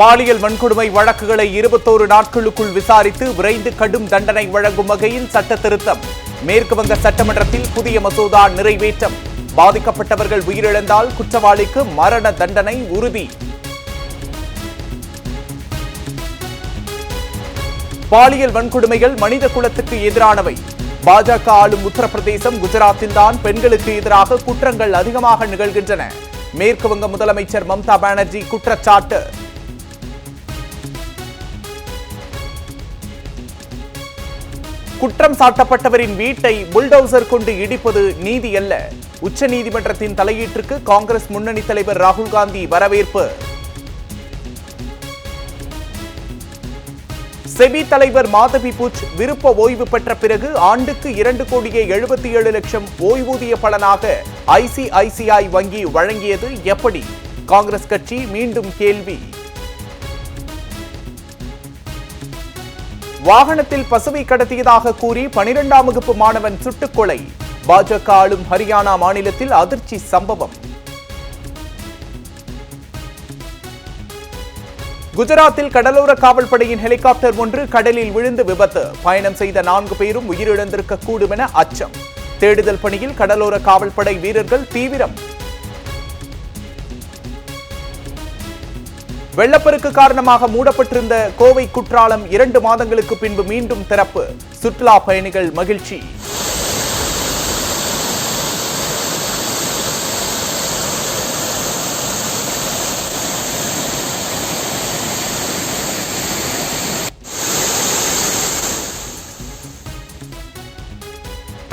பாலியல் வன்கொடுமை வழக்குகளை இருபத்தோரு நாட்களுக்குள் விசாரித்து விரைந்து கடும் தண்டனை வழங்கும் வகையில் சட்ட திருத்தம். மேற்கு வங்க சட்டமன்றத்தில் புதிய மசோதா நிறைவேற்றம். பாதிக்கப்பட்டவர்கள் உயிரிழந்தால் குற்றவாளிக்கு மரண தண்டனை உறுதி. பாலியல் வன்கொடுமைகள் மனித குலத்துக்கு எதிரானவை. பாஜக ஆளும் உத்தரப்பிரதேசம் குஜராத்தில் தான் பெண்களுக்கு எதிராக குற்றங்கள் அதிகமாக நிகழ்கின்றன. மேற்கு வங்க முதலமைச்சர் மம்தா பானர்ஜி குற்றச்சாட்டு. குற்றம் சாட்டப்பட்டவரின் வீட்டை புல்டோசர் கொண்டு இடிப்பது நீதி அல்ல. உச்சநீதிமன்றத்தின் தலையீட்டிற்கு காங்கிரஸ் முன்னணி தலைவர் ராகுல் காந்தி வரவேற்பு. செபி தலைவர் மாதவி பூச் விருப்ப ஓய்வு பெற்ற பிறகு ஆண்டுக்கு இரண்டு கோடியே எழுபத்தி ஏழு லட்சம் ஓய்வூதிய பலனாக ஐசிஐசிஐ வங்கி வழங்கியது எப்படி? காங்கிரஸ் கட்சி மீண்டும் கேள்வி. வாகனத்தில் பசுவை கடத்தியதாக கூறி பனிரெண்டாம் வகுப்பு மாணவன் சுட்டுக்கொலை. பாஜக ஆளும் ஹரியானா மாநிலத்தில் அதிர்ச்சி சம்பவம். குஜராத்தில் கடலோர காவல்படையின் ஹெலிகாப்டர் ஒன்று கடலில் விழுந்து விபத்து. பயணம் செய்த நான்கு பேரும் உயிரிழந்திருக்க கூடும் என அச்சம். தேடுதல் பணியில் கடலோர காவல்படை வீரர்கள் தீவிரம். வெள்ளப்பெருக்கு காரணமாக மூடப்பட்டிருந்த கோவை குற்றாலம் இரண்டு மாதங்களுக்கு பின்பு மீண்டும் திறப்பு. சுற்றுலா பயணிகள் மகிழ்ச்சி.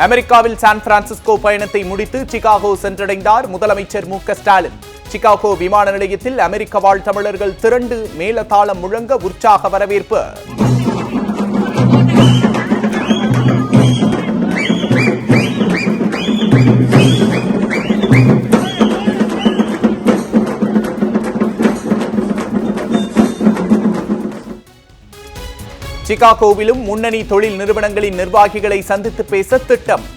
அமெரிக்காவில் சான் பிரான்சிஸ்கோ பயணத்தை முடித்து சிகாகோ சென்றடைந்தார் முதலமைச்சர் மு ஸ்டாலின். சிகாகோ விமான நிலையத்தில் அமெரிக்க வாழ் தமிழர்கள் திரண்டு மேலதாளம் முழங்க உற்சாக வரவேற்பு. சிகாகோவிலும் முன்னணி தொழில் நிறுவனங்களின் நிர்வாகிகளை சந்தித்து பேச திட்டம்.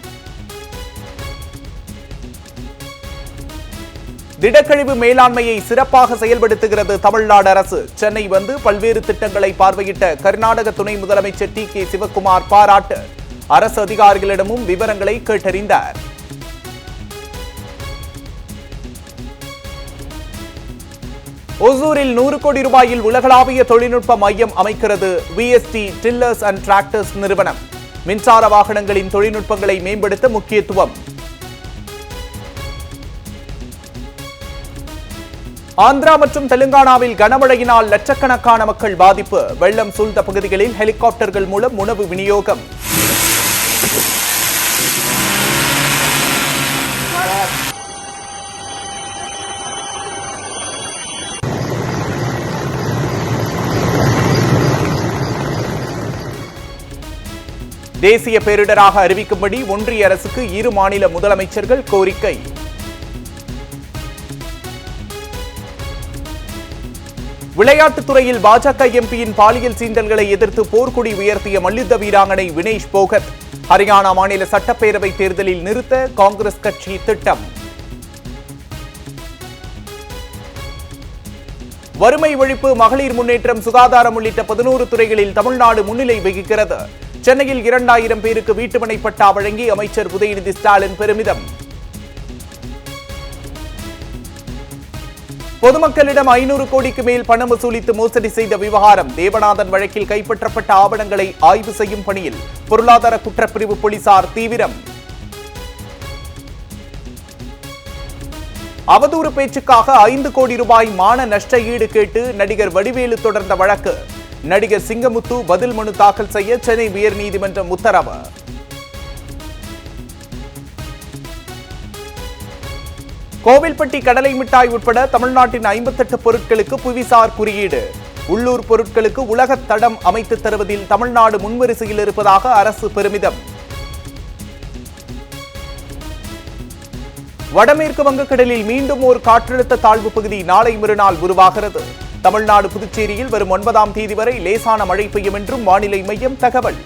திடக்கழிவு மேலாண்மையை சிறப்பாக செயல்படுத்துகிறது தமிழ்நாடு அரசு. சென்னை வந்து பல்வேறு திட்டங்களை பார்வையிட்ட கர்நாடக துணை முதலமைச்சர் டி கே சிவக்குமார் பாராட்டு. அரசு அதிகாரிகளிடமும் விவரங்களை கேட்டறிந்தார். ஒசூரில் நூறு கோடி ரூபாயில் உலகளாவிய தொழில்நுட்ப மையம் அமைக்கிறது விஎஸ்டி டில்லர்ஸ் அண்ட் டிராக்டர்ஸ் நிறுவனம். மின்சார வாகனங்களின் தொழில்நுட்பங்களை மேம்படுத்த முக்கியத்துவம். ஆந்திரா மற்றும் தெலுங்கானாவில் கனமழையினால் லட்சக்கணக்கான மக்கள் பாதிப்பு. வெள்ளம் சூழ்ந்த பகுதிகளில் ஹெலிகாப்டர்கள் மூலம் உணவு விநியோகம். தேசிய பேரிடராக அறிவிக்கும்படி ஒன்றிய அரசுக்கு இரு மாநில முதலமைச்சர்கள் கோரிக்கை. விளையாட்டுத் துறையில் பாஜக எம்பியின் பாலியல் சீண்டல்களை எதிர்த்து போர்க்கொடி உயர்த்திய மல்யுத்த வீராங்கனை வினேஷ் போகத் ஹரியானா மாநில சட்டப்பேரவை தேர்தலில் நிறுத்த காங்கிரஸ் கட்சி திட்டம். வறுமை ஒழிப்பு மகளிர் முன்னேற்றம் சுகாதாரம் உள்ளிட்ட பதினோரு துறைகளில் தமிழ்நாடு முன்னிலை வகிக்கிறது. சென்னையில் இரண்டாயிரம் பேருக்கு வீட்டுமனை பட்டா வழங்கி அமைச்சர் உதயநிதி ஸ்டாலின் பெருமிதம். பொதுமக்களிடம் ஐநூறு கோடிக்கு மேல் பணம் வசூலித்து மோசடி செய்த விவகாரம் தேவநாதன் வழக்கில் கைப்பற்றப்பட்ட ஆவணங்களை ஆய்வு செய்யும் பணியில் பொருளாதார குற்றப்பிரிவு போலீசார் தீவிரம். அவதூறு பேச்சுக்காக ஐந்து கோடி ரூபாய் மான நஷ்ட ஈடு கேட்டு நடிகர் வடிவேலு தொடர்ந்த வழக்கு. நடிகர் சிங்கமுத்து பதில் மனு தாக்கல் செய்ய சென்னை உயர்நீதிமன்றம் உத்தரவு. கோவில்பட்டி கடலை மிட்டாய் உட்பட தமிழ்நாட்டின் ஐம்பத்தெட்டு பொருட்களுக்கு புவிசார் குறியீடு. உள்ளூர் பொருட்களுக்கு உலக தடம் அமைத்து தருவதில் தமிழ்நாடு முன்வரிசையில் இருப்பதாக அரசு பெருமிதம். வடமேற்கு வங்கக்கடலில் மீண்டும் ஒரு காற்றழுத்த தாழ்வு பகுதி நாளை மறுநாள் உருவாகிறது. தமிழ்நாடு புதுச்சேரியில் வரும் ஒன்பதாம் தேதி வரை லேசான மழை பெய்யும் என்றும் வானிலை மையம் தகவல்.